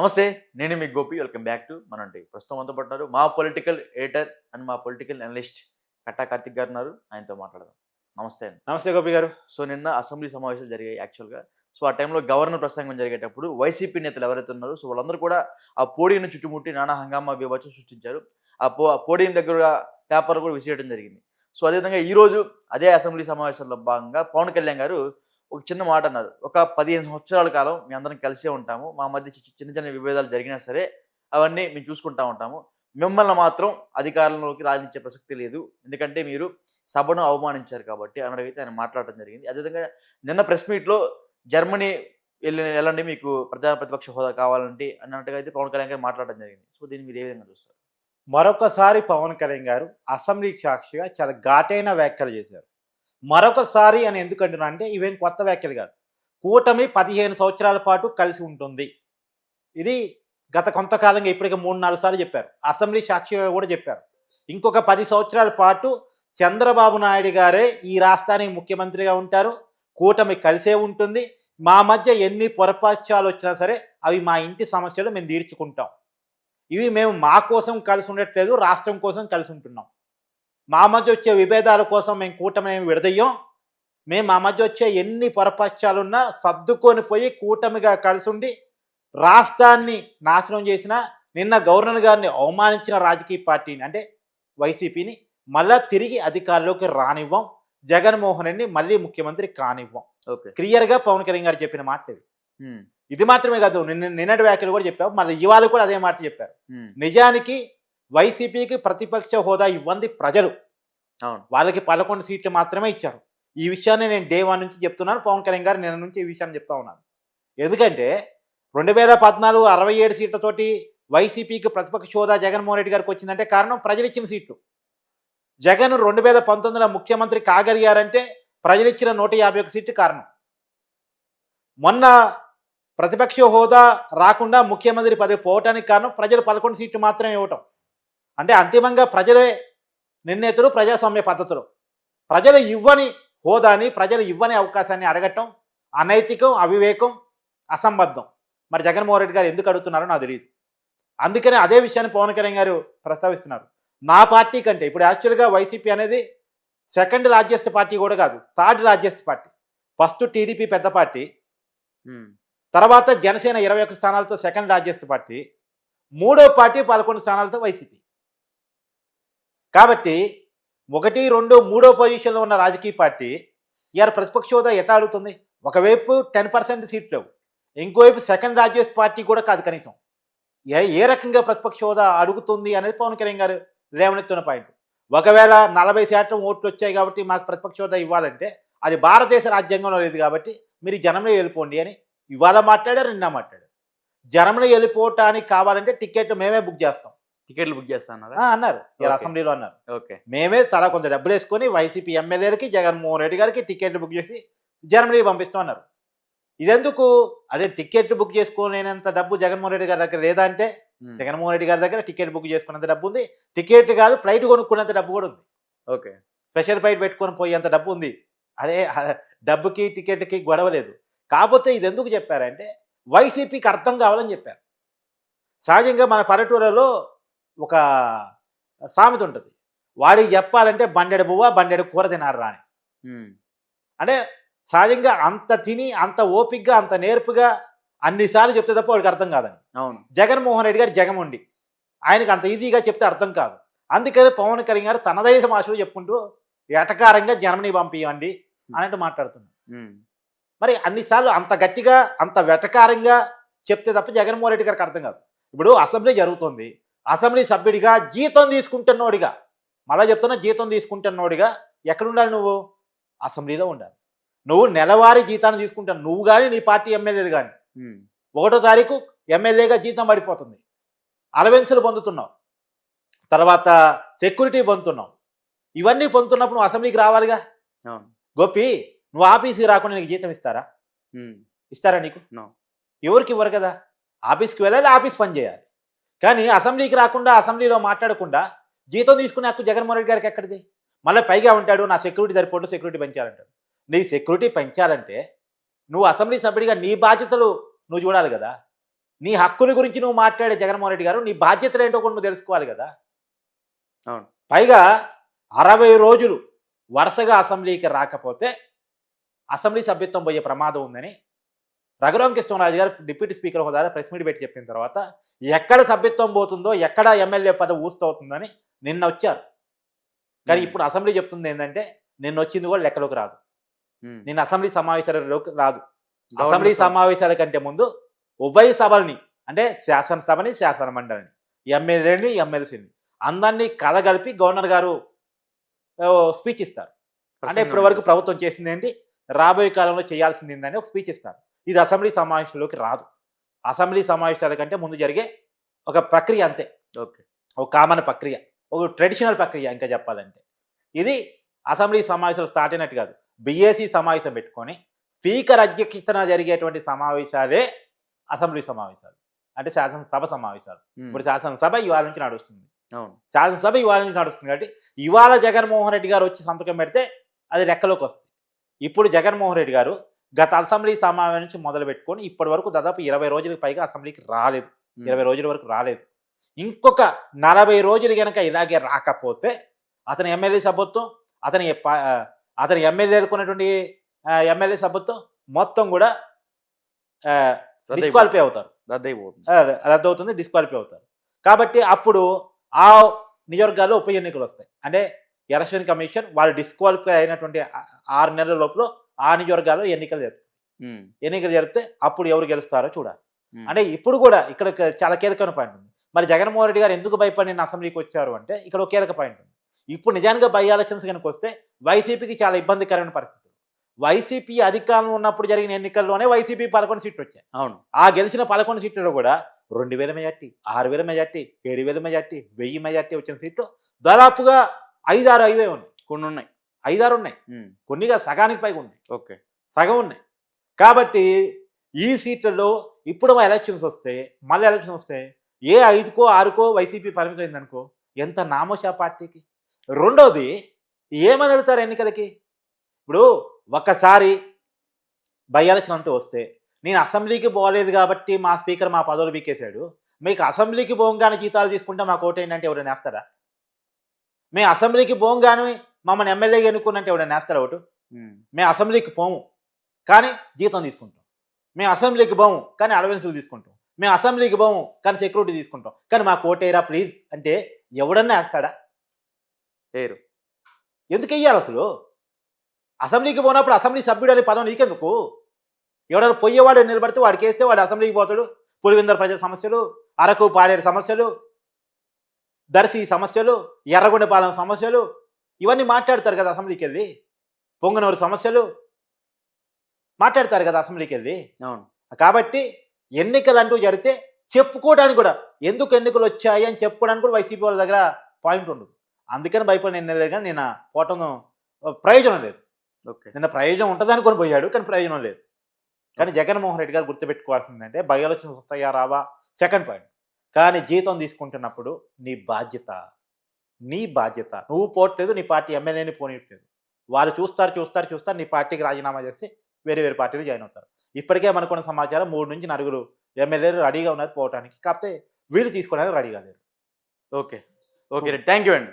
నమస్తే నేను మీ గోపి. వెల్కమ్ బ్యాక్ టు మనంటి. ప్రస్తుతం మనతో పట్టున్నారు మా పొలిటికల్ ఎడిటర్ అండ్ మా పొలిటికల్ అనలిస్ట్ కట్టా కార్తిక్ గారు ఉన్నారు. ఆయనతో మాట్లాడదాం. నమస్తే అండి. నమస్తే గోపి గారు. సో నిన్న అసెంబ్లీ సమావేశాలు జరిగాయి యాక్చువల్గా. సో ఆ టైంలో గవర్నర్ ప్రసంగం జరిగేటప్పుడు వైసీపీ నేతలు ఎవరైతే ఉన్నారో సో వాళ్ళందరూ కూడా ఆ పోడియంను చుట్టుముట్టి నానా హంగామా విభాచం సృష్టించారు. ఆ పో పోడియం దగ్గర పేపర్ కూడా విసిరేయడం జరిగింది. సో అదేవిధంగా ఈ రోజు అదే అసెంబ్లీ సమావేశాల్లో భాగంగా పవన్ కళ్యాణ్ గారు ఒక చిన్న మాట అన్నారు. ఒక పదిహేను సంవత్సరాల కాలం మీ అందరం కలిసే ఉంటాము. మా మధ్య చిన్న చిన్న విభేదాలు జరిగినా సరే అవన్నీ మేము చూసుకుంటా ఉంటాము. మిమ్మల్ని మాత్రం అధికారంలోకి రాణించే ప్రసక్తి లేదు. ఎందుకంటే మీరు సభను అవమానించారు కాబట్టి అన్నట్టుగా ఆయన మాట్లాడటం జరిగింది. అదేవిధంగా నిన్న ప్రెస్ మీట్లో జర్మనీ వెళ్ళిన వెళ్ళండి మీకు ప్రధాన ప్రతిపక్ష హోదా కావాలంటే అన్నట్టుగా అయితే పవన్ కళ్యాణ్ గారు మాట్లాడడం జరిగింది. సో దీన్ని మీరు ఏ విధంగా చూస్తారు? మరొకసారి పవన్ కళ్యాణ్ గారు అసెంబ్లీ సాక్షిగా చాలా ఘాటైన వ్యాఖ్యలు చేశారు. మరొకసారి అని ఎందుకు అంటున్నా అంటే ఇవేం కొత్త వ్యాఖ్యలు కాదు. కూటమి పదిహేను సంవత్సరాల పాటు కలిసి ఉంటుంది. ఇది గత కొంతకాలంగా ఇప్పటికే మూడు నాలుగు సార్లు చెప్పారు. అసెంబ్లీ సాక్షిగా కూడా చెప్పారు. ఇంకొక పది సంవత్సరాల పాటు చంద్రబాబు నాయుడు గారే ఈ రాష్ట్రానికి ముఖ్యమంత్రిగా ఉంటారు. కూటమి కలిసే ఉంటుంది. మా మధ్య ఎన్ని పొరపాత్యాలు వచ్చినా సరే అవి మా ఇంటి సమస్యలు మేము తీర్చుకుంటాం. ఇవి మేము మా కోసం కలిసి ఉండట్లేదు రాష్ట్రం కోసం కలిసి ఉంటున్నాం. మా మధ్య వచ్చే విభేదాల కోసం మేము కూటమిని ఏమి విడదయ్యం మేము మా మధ్య వచ్చే ఎన్ని పొరపక్షాలున్నా సర్దుకొని పోయి కూటమిగా కలిసి ఉండి రాష్ట్రాన్ని నాశనం చేసిన నిన్న గవర్నర్ గారిని అవమానించిన రాజకీయ పార్టీని అంటే వైసీపీని మళ్ళా తిరిగి అధికారంలోకి రానివ్వం. జగన్మోహన్ రెడ్డిని మళ్ళీ ముఖ్యమంత్రి కానివ్వం. ఓకే. క్లియర్గా పవన్ కళ్యాణ్ గారు చెప్పిన మాట ఇది. ఇది మాత్రమే కాదు నిన్న నిన్నటి వ్యాఖ్యలు కూడా చెప్పావు. మళ్ళీ ఇవాళ కూడా అదే మాట చెప్పారు. నిజానికి వైసీపీకి ప్రతిపక్ష హోదా ఇవ్వంది ప్రజలు. అవును. వాళ్ళకి పదకొండు సీట్లు మాత్రమే ఇచ్చారు. ఈ విషయాన్ని నేను డే వన్ నుంచి చెప్తున్నాను పవన్ కళ్యాణ్ గారు నిన్న నుంచి ఈ విషయాన్ని చెప్తా ఉన్నాను. ఎందుకంటే రెండు వేల పద్నాలుగు అరవై ఏడు సీట్లతోటి వైసీపీకి ప్రతిపక్ష హోదా జగన్మోహన్ రెడ్డి గారికి వచ్చిందంటే కారణం ప్రజలు ఇచ్చిన సీట్లు. జగన్ రెండు వేల పంతొమ్మిదిలో ముఖ్యమంత్రి కాగలిగారంటే ప్రజలు ఇచ్చిన నూట యాభై ఒక సీట్లు కారణం. మొన్న ప్రతిపక్ష హోదా రాకుండా ముఖ్యమంత్రి పదవి పోవటానికి కారణం ప్రజలు పదకొండు సీట్లు మాత్రమే ఇవ్వటం. అంటే అంతిమంగా ప్రజలే నిర్ణేతలు ప్రజాస్వామ్య పద్ధతులు. ప్రజలు ఇవ్వని హోదాని ప్రజలు ఇవ్వని అవకాశాన్ని అడగటం అనైతికం అవివేకం అసంబద్ధం. మరి జగన్మోహన్ రెడ్డి గారు ఎందుకు అడుగుతున్నారో నాకు తెలియదు అందుకనే అదే విషయాన్ని పవన్ కళ్యాణ్ గారు ప్రస్తావిస్తున్నారు. నా పార్టీ కంటే ఇప్పుడు యాక్చువల్గా వైసీపీ అనేది సెకండ్ లార్జెస్ట్ పార్టీ కూడా కాదు third largest party. First TDP పెద్ద పార్టీ. తర్వాత జనసేన ఇరవై ఒక్క స్థానాలతో సెకండ్ లార్జెస్ట్ పార్టీ. మూడో పార్టీ పదకొండు స్థానాలతో వైసీపీ. కాబట్టి ఒకటి రెండు మూడో పొజిషన్లో ఉన్న రాజకీయ పార్టీ ఇవాళ ప్రతిపక్ష హోదా ఎట్లా అడుగుతుంది ఒకవైపు టెన్ పర్సెంట్ సీట్లు ఇంకోవైపు సెకండ్ రాజ్యస్ పార్టీ కూడా కాదు కనీసం. ఏ ఏ రకంగా ప్రతిపక్ష హోదా అడుగుతుంది అనేది పవన్ కళ్యాణ్ గారు లేవనెత్తున్న పాయింట్ ఒకవేళ నలభై శాతం ఓట్లు వచ్చాయి కాబట్టి మాకు ప్రతిపక్ష హోదా ఇవ్వాలంటే అది భారతదేశ రాజ్యాంగంలో లేదు కాబట్టి మీరు జనంలో వెళ్ళిపోండి అని ఇవాళ మాట్లాడారు నిన్న మాట్లాడారు. జనంలో వెళ్ళిపోవటానికి కావాలంటే టికెట్ మేమే బుక్ చేస్తాం. టికెట్లు బుక్ చేస్తా అన్నారా. అసెంబ్లీలో అన్నారు. ఓకే. మేమే తలా కొంత డబ్బులు వేసుకొని వైసీపీ ఎమ్మెల్యేలకి జగన్మోహన్ రెడ్డి గారికి టికెట్లు బుక్ చేసి జర్మనీ పంపిస్తాం అన్నారు. ఇదెందుకు? అదే టికెట్ బుక్ చేసుకోలేనంత డబ్బు జగన్మోహన్ రెడ్డి గారి దగ్గర లేదా అంటే జగన్మోహన్ రెడ్డి గారి దగ్గర టికెట్ బుక్ చేసుకున్నంత డబ్బు ఉంది. టికెట్ కాదు ఫ్లైట్ కొనుక్కున్నంత డబ్బు కూడా ఉంది. ఓకే. స్పెషల్ ఫ్లైట్ పెట్టుకొని పోయేంత డబ్బు ఉంది. అదే డబ్బుకి టికెట్కి గొడవ లేదు. కాకపోతే ఇది ఎందుకు చెప్పారంటే వైసీపీకి అర్థం కావాలని చెప్పారు. సహజంగా మన పల్లెటూరులో ఒక సామెత ఉంటుంది. వాడికి చెప్పాలంటే బండెడు బువ్వ బండెడు కూర తినారు రాని అంటే సహజంగా అంత తిని అంత ఓపిగ్గా అంత నేర్పుగా అన్నిసార్లు చెప్తే తప్ప వాడికి అర్థం కాదని అవును. జగన్మోహన్ రెడ్డి గారు జగముండి. ఆయనకు అంత ఈజీగా చెప్తే అర్థం కాదు. అందుకని పవన్ కళ్యాణ్ గారు తనదైన భాషలో చెప్పుకుంటూ ఎటకారంగా జర్మనీ పంపించండి అన్నట్టు మాట్లాడుతున్నారు. ఉమ్. మరి అన్నిసార్లు అంత గట్టిగా అంత వెటకారంగా చెప్తే తప్ప జగన్మోహన్ రెడ్డి గారికి అర్థం కాదు. ఇప్పుడు అసెంబ్లీ జరుగుతుంది. అసెంబ్లీ సభ్యుడిగా జీతం తీసుకుంటున్నోడిగా. మళ్ళా చెప్తున్నా జీతం తీసుకుంటున్నోడిగా ఎక్కడ ఉండాలి నువ్వు? అసెంబ్లీలో ఉండాలి. నువ్వు నెలవారీ జీతాన్ని తీసుకుంటాను నువ్వు కానీ నీ పార్టీ ఎమ్మెల్యేలు కానీ. ఒకటో తారీఖు ఎమ్మెల్యేగా జీతం పడిపోతుంది. అలవెన్సులు పొందుతున్నావు. తర్వాత సెక్యూరిటీ పొందుతున్నావు. ఇవన్నీ పొందుతున్నప్పుడు నువ్వు అసెంబ్లీకి రావాలిగా? గోపి నువ్వు ఆఫీస్కి రాకుండా నీకు జీతం ఇస్తారా. ఇస్తారా నీకు. ఎవరికి ఇవ్వరు కదా? ఆఫీస్కి వెళ్ళాలి ఆఫీస్ పని చేయాలి. కానీ అసెంబ్లీకి రాకుండా అసెంబ్లీలో మాట్లాడకుండా జీతం తీసుకునే హక్కు జగన్మోహన్ రెడ్డి గారికి ఎక్కడిది? మళ్ళీ పైగా ఉంటాడు నా సెక్యూరిటీ సరిపోటు సెక్యూరిటీ పెంచాలంటాడు. నీ సెక్యూరిటీ పెంచాలంటే నువ్వు అసెంబ్లీ సభ్యుడిగా నీ బాధ్యతలు నువ్వు చూడాలి కదా. నీ హక్కుల గురించి నువ్వు మాట్లాడే జగన్మోహన్ రెడ్డి గారు నీ బాధ్యతలు ఏంటో కూడా నువ్వు తెలుసుకోవాలి కదా. అవును. పైగా అరవై రోజులు వరుసగా అసెంబ్లీకి రాకపోతే అసెంబ్లీ సభ్యత్వం పోయే ప్రమాదం ఉందని రఘురామ కృష్ణరాజు గారు డిప్యూటీ స్పీకర్ హోదాలో ప్రెస్ మీట్ పెట్టి చెప్పిన తర్వాత ఎక్కడ సభ్యత్వం పోతుందో ఎక్కడ ఎమ్మెల్యే పదవి ఊస్తవుతుందని నిన్న వచ్చారు. కానీ. ఇప్పుడు అసెంబ్లీ చెప్తుంది ఏంటంటే నిన్న వచ్చింది కూడా లెక్కలోకి రాదు. నిన్న అసెంబ్లీ సమావేశాలలోకి రాదు. అసెంబ్లీ సమావేశాల కంటే ముందు ఉభయ సభల్ని అంటే శాసనసభని శాసన మండలిని ఎమ్మెల్యేని ఎమ్మెల్సీని అందరినీ కలగలిపి గవర్నర్ గారు స్పీచ్ ఇస్తారు. అంటే ఇప్పటి వరకు ప్రభుత్వం చేసింది ఏంటి? రాబోయే కాలంలో చేయాల్సింది ఏంటని ఒక స్పీచ్ ఇస్తారు. ఇది అసెంబ్లీ సమావేశంలోకి రాదు. అసెంబ్లీ సమావేశాల కంటే ముందు జరిగే ఒక ప్రక్రియ అంతే. ఓకే. ఒక కామన్ ప్రక్రియ ఒక ట్రెడిషనల్ ప్రక్రియ ఇంకా చెప్పాలంటే. ఇది అసెంబ్లీ సమావేశాలు స్టార్ట్ అయినట్టు కాదు. బీఏసీ సమావేశం పెట్టుకొని స్పీకర్ అధ్యక్షతన జరిగేటువంటి సమావేశాలే అసెంబ్లీ సమావేశాలు. అంటే శాసనసభ సమావేశాలు. ఇప్పుడు శాసనసభ ఇవాళ నుంచి నడుస్తుంది. అవును. శాసనసభ ఇవాళ నుంచి నడుస్తుంది కాబట్టి ఇవాళ జగన్మోహన్ రెడ్డి గారు వచ్చి సంతకం పెడితే అది లెక్కలోకి వస్తుంది. ఇప్పుడు జగన్మోహన్ రెడ్డి గారు గత అసెంబ్లీ సమావేశం నుంచి మొదలు పెట్టుకొని ఇప్పటి వరకు దాదాపు ఇరవై రోజులకు పైగా అసెంబ్లీకి రాలేదు. ఇరవై రోజుల వరకు రాలేదు. ఇంకొక నలభై రోజులు కనుక ఇలాగే రాకపోతే అతని ఎమ్మెల్యే సభ్యత్వం అతని అతని ఎమ్మెల్యేలకు ఉన్నటువంటి ఎమ్మెల్యే సభ్యత్వం మొత్తం కూడా డిస్క్వాలిఫై అవుతారు. రద్దవుతుంది డిస్క్వాలిఫై అవుతారు. కాబట్టి అప్పుడు ఆ నియోజకవర్గాల్లో ఉప ఎన్నికలు వస్తాయి. అంటే ఎలక్షన్ కమిషన్ వాళ్ళు డిస్క్వాలిఫై అయినటువంటి ఆరు నెలల లోపల ఆ నియోజకవర్గాల్లో ఎన్నికలు జరుపుతాయి. ఉమ్. ఎన్నికలు జరిపితే అప్పుడు ఎవరు గెలుస్తారో చూడాలి. అంటే ఇప్పుడు కూడా ఇక్కడ చాలా కీలకమైన పాయింట్ ఉంది. మరి జగన్మోహన్ రెడ్డి గారు ఎందుకు భయపడి అసెంబ్లీకి వచ్చారు అంటే ఇక్కడ ఒక కీలక పాయింట్ ఉంది. ఇప్పుడు నిజానికి బై ఎలక్షన్స్ కనుక వస్తే వైసీపీకి చాలా ఇబ్బందికరమైన పరిస్థితి వైసీపీ అధికారంలో ఉన్నప్పుడు జరిగిన ఎన్నికల్లోనే వైసీపీ పదకొండు సీట్లు వచ్చాయి. అవును. ఆ గెలిచిన పదకొండు సీట్లలో కూడా రెండు వేల మెజార్టీ ఆరు వేల మెజార్టీ ఏడు వేల మెజార్టీ వెయ్యి మెజార్టీ వచ్చిన సీట్లు దాదాపుగా ఐదారు అవే ఉన్నాయి. కొన్ని ఉన్నాయి. ఐదారు ఉన్నాయి. కొన్నిగా సగానికి పైగా ఉన్నాయి. ఓకే. సగం ఉన్నాయి. కాబట్టి ఈ సీట్లలో ఇప్పుడు మా ఎలక్షన్స్ వస్తే మళ్ళీ ఎలక్షన్ వస్తే ఏ ఐదుకో ఆరుకో వైసీపీ పరిమితం అయిందనుకో ఎంత నామోషా పార్టీకి? రెండోది ఏమని వెళ్తారు ఎన్నికలకి? ఇప్పుడు ఒక్కసారి బై ఎలక్షన్ అంటూ వస్తే నేను అసెంబ్లీకి పోలేదు కాబట్టి మా స్పీకర్ మా పదవులు బీకేశాడు మీకు అసెంబ్లీకి పోగానే జీతాలు తీసుకుంటే మాకు ఓటు ఏంటంటే ఎవరైనా వేస్తారా? మేము అసెంబ్లీకి పోగానే మమ్మల్ని ఎమ్మెల్యేగా ఎన్నుకున్నంటే ఎవరైనా వేస్తారా ఓటు? ఉమ్. మేము అసెంబ్లీకి పోము. కానీ జీతం తీసుకుంటాం. మేము అసెంబ్లీకి పోము కానీ అలవెన్సులు తీసుకుంటాం. మేము అసెంబ్లీకి పోము కానీ సెక్యూరిటీ తీసుకుంటాం. కానీ మాకు ఓటేరా ప్లీజ్? అంటే ఎవడన్నా వేస్తాడా? లేరు ఎందుకు వెయ్యాలి అసలు? అసెంబ్లీకి పోయినప్పుడు అసెంబ్లీ సభ్యుడు అనే పదం నీకెందుకు? ఎవడైనా పోయేవాడు నిలబడితే వాడికి వేస్తే వాడు అసెంబ్లీకి పోతాడు. పులివిందర్ ప్రజల సమస్యలు అరకు పాడేరు సమస్యలు దర్శి సమస్యలు ఎర్రగొండపాలెం సమస్యలు ఇవన్నీ మాట్లాడతారు కదా అసెంబ్లీకి వెళ్ళి? పొంగనూరు సమస్యలు మాట్లాడతారు కదా అసెంబ్లీకి వెళ్ళి? అవును. కాబట్టి ఎన్నికలు అంటూ జరిగితే చెప్పుకోవడానికి కూడా ఎందుకు ఎన్నికలు వచ్చాయి అని చెప్పుకోవడానికి కూడా వైసీపీ వాళ్ళ దగ్గర పాయింట్ ఉండదు. అందుకని భయపడి నిన్న లేదు కానీ నిన్న పోవటం ప్రయోజనం లేదు. ఓకే. నిన్న ప్రయోజనం ఉంటుంది అనుకొని పోయాడు కానీ ప్రయోజనం లేదు. కానీ జగన్మోహన్ రెడ్డి గారు గుర్తుపెట్టుకోవాల్సిందంటే బై ఎలక్షన్స్ వస్తాయా రావా? సెకండ్ పాయింట్ కానీ జీతం తీసుకుంటున్నప్పుడు నీ బాధ్యత నీ బాధ్యత. నువ్వు పోవట్లేదు నీ పార్టీ ఎమ్మెల్యేని పోనీయట్లేదు. వాళ్ళు చూస్తారు చూస్తారు చూస్తారు నీ పార్టీకి రాజీనామా చేసి వేరే వేరే పార్టీలు జాయిన్ అవుతారు. ఇప్పటికే మనకున్న సమాచారం మూడు నుంచి నలుగురు ఎమ్మెల్యేలు రెడీగా ఉన్నారు పోవడానికి కాకపోతే వీళ్ళు తీసుకోవడానికి రెడీగా లేరు. ఓకే. ఓకే థ్యాంక్ యూ అండి.